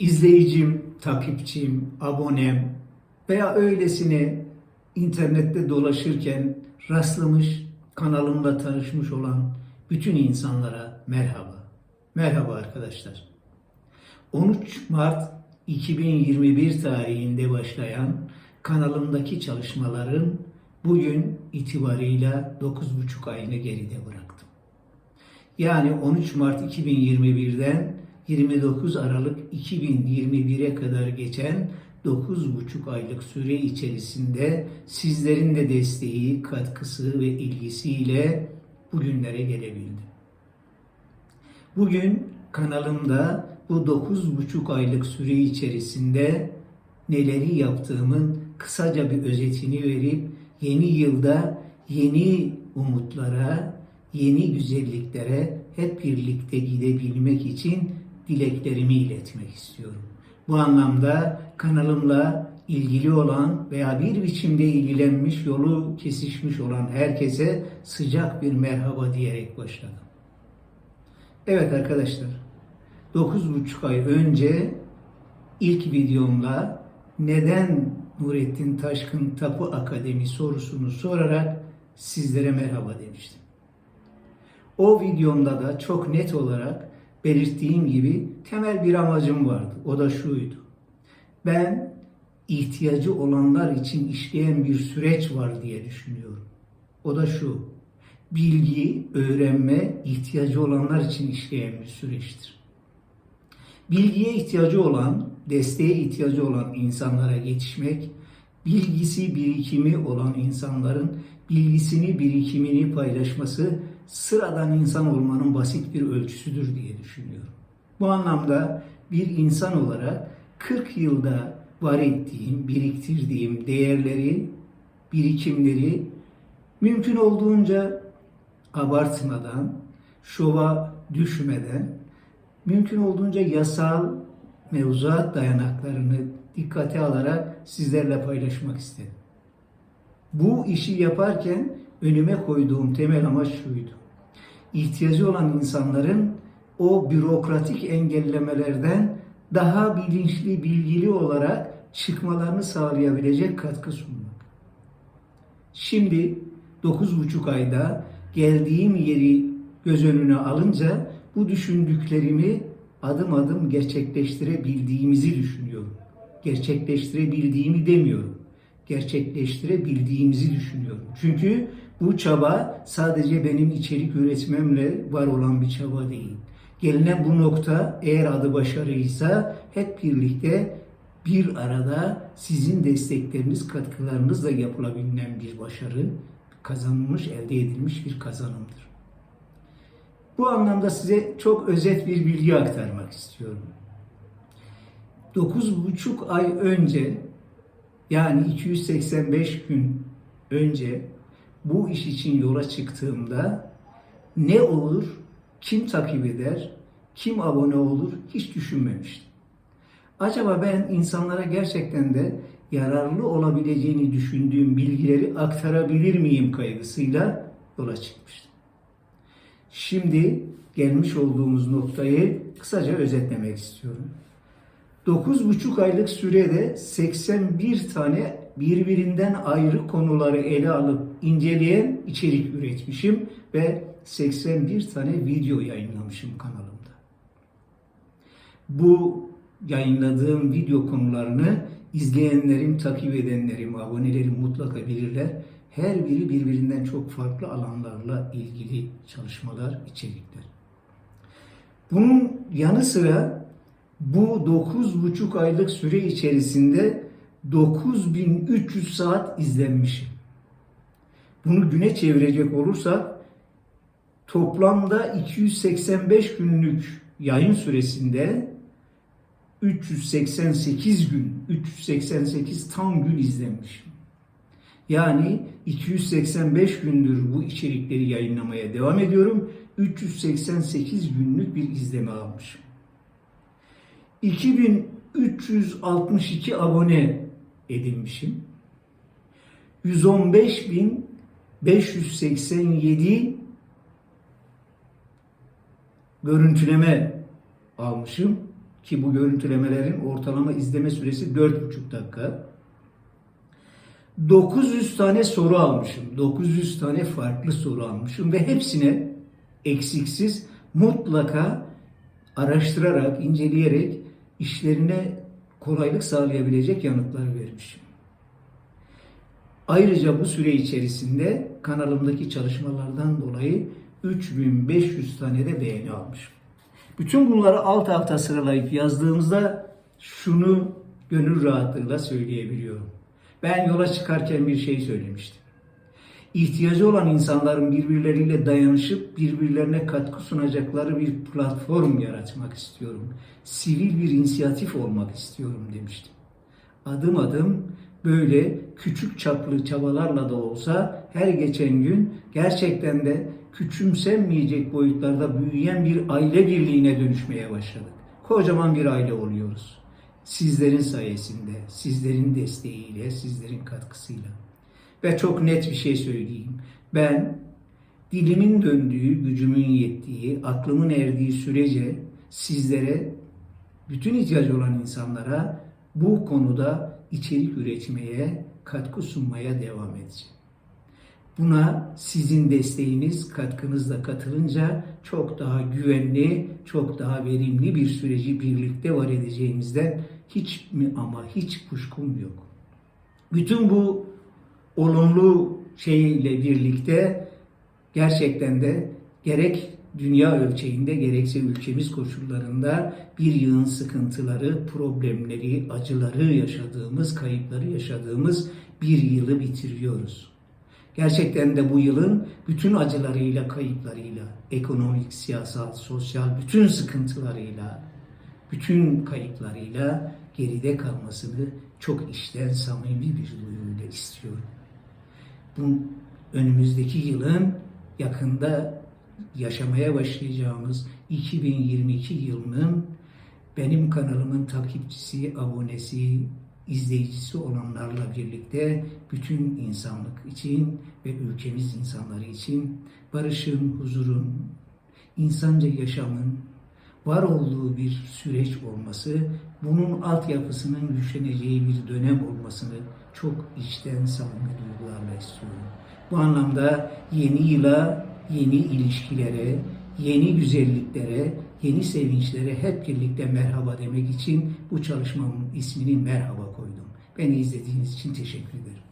izleyicim, takipçim, abonem veya öylesine internette dolaşırken rastlamış, kanalımla tanışmış olan bütün insanlara merhaba. Merhaba arkadaşlar. 13 Mart 2021 tarihinde başlayan kanalımdaki çalışmaların bugün itibarıyla 9,5 ayını geride bıraktım. Yani 13 Mart 2021'den 29 Aralık 2021'e kadar geçen 9,5 aylık süre içerisinde sizlerin de desteği, katkısı ve ilgisiyle bugünlere gelebildim. Bugün kanalımda bu 9,5 aylık süre içerisinde neleri yaptığımın kısaca bir özetini verip yeni yılda yeni umutlara, yeni güzelliklere hep birlikte gidebilmek için dileklerimi iletmek istiyorum. Bu anlamda kanalımla ilgili olan veya bir biçimde ilgilenmiş, yolu kesişmiş olan herkese sıcak bir merhaba diyerek başladım. Evet arkadaşlar, 9,5 ay önce ilk videomla neden Nurettin Taşkın Tapu Akademi sorusunu sorarak sizlere merhaba demiştim. O videomda da çok net olarak belirttiğim gibi temel bir amacım vardı. O da şuydu. Ben ihtiyacı olanlar için işleyen bir süreç var diye düşünüyorum. O da şu. Bilgi, öğrenme ihtiyacı olanlar için işleyen bir süreçtir. Bilgiye ihtiyacı olan, desteğe ihtiyacı olan insanlara yetişmek, bilgisi birikimi olan insanların bilgisini, birikimini paylaşması sıradan insan olmanın basit bir ölçüsüdür diye düşünüyorum. Bu anlamda bir insan olarak 40 yılda var ettiğim, biriktirdiğim değerleri, birikimleri mümkün olduğunca abartmadan, şova düşmeden, mümkün olduğunca yasal mevzuat dayanaklarını dikkate alarak sizlerle paylaşmak istedim. Bu işi yaparken önüme koyduğum temel amaç şuydu. İhtiyacı olan insanların o bürokratik engellemelerden daha bilinçli, bilgili olarak çıkmalarını sağlayabilecek katkı sunmak. Şimdi 9,5 ayda geldiğim yeri göz önüne alınca bu düşündüklerimi adım adım gerçekleştirebildiğimizi düşünüyorum. Gerçekleştirebildiğimi demiyorum. Gerçekleştirebildiğimizi düşünüyorum. Çünkü bu çaba sadece benim içerik üretmemle var olan bir çaba değil. Gelinen bu nokta eğer adı başarıysa hep birlikte bir arada sizin destekleriniz, katkılarınızla yapılabilen bir başarı, kazanılmış, elde edilmiş bir kazanımdır. Bu anlamda size çok özet bir bilgi aktarmak istiyorum. 9,5 ay önce yani 285 gün önce bu iş için yola çıktığımda ne olur, kim takip eder, kim abone olur hiç düşünmemiştim. Acaba ben insanlara gerçekten de yararlı olabileceğini düşündüğüm bilgileri aktarabilir miyim kaygısıyla yola çıkmıştım. Şimdi gelmiş olduğumuz noktayı kısaca özetlemek istiyorum. 9,5 aylık sürede 81 tane birbirinden ayrı konuları ele alıp inceleyen içerik üretmişim ve 81 tane video yayınlamışım kanalımda. Bu yayınladığım video konularını izleyenlerim, takip edenlerim, abonelerim mutlaka bilirler. Her biri birbirinden çok farklı alanlarla ilgili çalışmalar, içerikler. Bunun yanı sıra bu 9,5 aylık süre içerisinde 9300 saat izlenmişim. Bunu güne çevirecek olursak toplamda 285 günlük yayın süresinde 388 gün, 388 tam gün izlenmişim. Yani 285 gündür bu içerikleri yayınlamaya devam ediyorum. 388 günlük bir izleme almışım. 2362 abone edinmişim. 115.587 görüntüleme almışım ki bu görüntülemelerin ortalama izleme süresi 4,5 dakika. 900 tane soru almışım. 900 tane farklı soru almışım ve hepsine eksiksiz mutlaka araştırarak, inceleyerek işlerine kolaylık sağlayabilecek yanıtlar vermişim. Ayrıca bu süre içerisinde kanalımdaki çalışmalardan dolayı 3500 tane de beğeni almışım. Bütün bunları alt alta sıralayıp yazdığımızda şunu gönül rahatlığıyla söyleyebiliyorum. Ben yola çıkarken bir şey söylemiştim. İhtiyacı olan insanların birbirleriyle dayanışıp birbirlerine katkı sunacakları bir platform yaratmak istiyorum. Sivil bir inisiyatif olmak istiyorum demiştim. Adım adım böyle küçük çaplı çabalarla da olsa her geçen gün gerçekten de küçümsenmeyecek boyutlarda büyüyen bir aile birliğine dönüşmeye başladık. Kocaman bir aile oluyoruz. Sizlerin sayesinde, sizlerin desteğiyle, sizlerin katkısıyla. Ve çok net bir şey söyleyeyim. Ben dilimin döndüğü, gücümün yettiği, aklımın erdiği sürece sizlere, bütün ihtiyacı olan insanlara bu konuda içerik üretmeye, katkı sunmaya devam edeceğim. Buna sizin desteğiniz, katkınızla katılınca çok daha güvenli, çok daha verimli bir süreci birlikte var edeceğimizden hiç mi ama hiç kuşkum yok. Bütün bu olumlu şeyle birlikte gerçekten de gerek dünya ölçeğinde gerekse ülkemiz koşullarında bir yığın sıkıntıları, problemleri, acıları yaşadığımız, kayıpları yaşadığımız bir yılı bitiriyoruz. Gerçekten de bu yılın bütün acılarıyla, kayıplarıyla, ekonomik, siyasal, sosyal bütün sıkıntılarıyla, bütün kayıplarıyla geride kalmasını çok içten samimi bir duyuyla istiyorum. Bu önümüzdeki yılın yakında yaşamaya başlayacağımız 2022 yılının benim kanalımın takipçisi, abonesi, izleyicisi olanlarla birlikte bütün insanlık için ve ülkemiz insanları için barışın, huzurun, insanca yaşamın var olduğu bir süreç olması, bunun altyapısının güçleneceği bir dönem olmasını çok içten samimi duygularla istiyorum. Bu anlamda yeni yıla, yeni ilişkilere, yeni güzelliklere, yeni sevinçlere hep birlikte merhaba demek için bu çalışmamın ismini merhaba koydum. Beni izlediğiniz için teşekkür ederim.